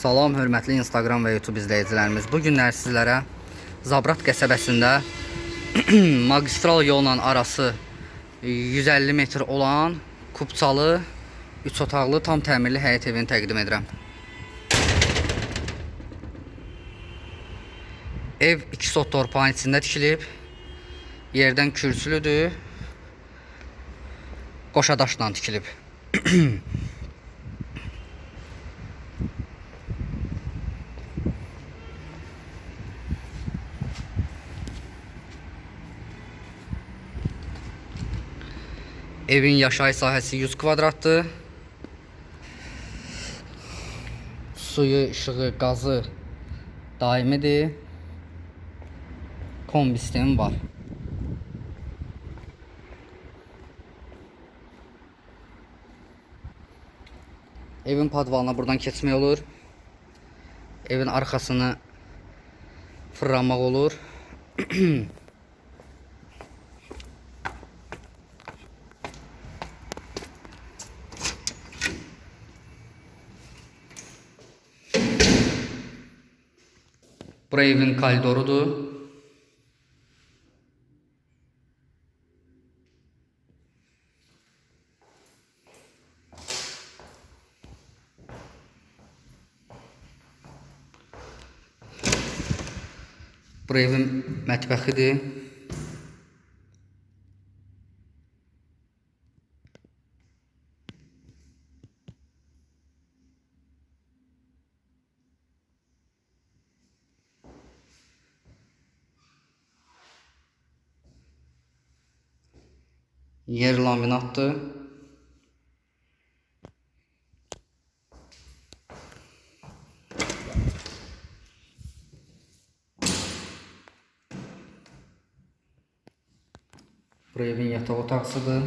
Salam hörmətli Instagram və YouTube izləyicilərimiz. Bu günlər sizlərə Zabrat qəsəbəsində magistral yolla arası 150 metr olan Kupçalı 3 otaqlı tam təmirli həyət evini təqdim edirəm. Ev 2 sot torpağın içində tikilib. Yerdən kürsülüdür. Qoşa daşla tikilib. Evin yaşayış sahəsi 100 kvadratdır. Suyu, işığı, qazı daimidir. Kombi sistemi var. Evin padvalına buradan keçmək olur. Evin arxasını fırlamaq olur. Brave'in Kaldor'udu. Brave'in mətbəxidir. yer laminattır. Buraya bir yatak otaksıdır.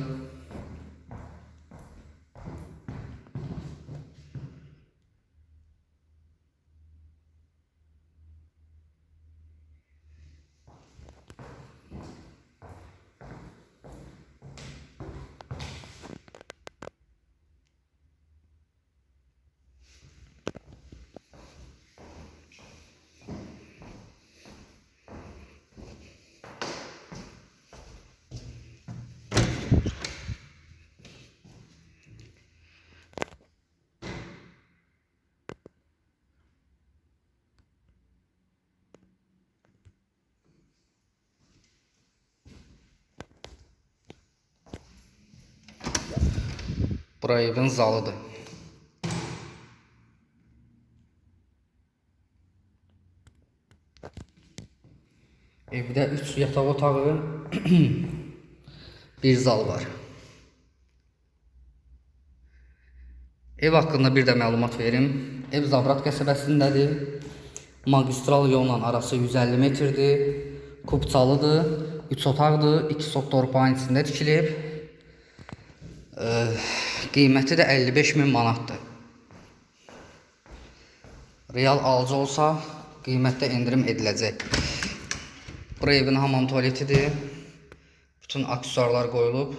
Bura evin zalıdır. Evdə 3 yataq otağı, bir zal var. Ev haqqında bir də məlumat verim. Ev Zabrat qəsəbəsindədir. Magistral yolla arası 150 metrdir. Kupçalıdır. 3 otaqdır. 2 sot torpağın içində tikilib. Qiyməti də 55 min manatdır. Real alıcı olsa qiymətdə endirim ediləcək. Bura evin hamam tualetidir. Bütün aksesuarlar qoyulub.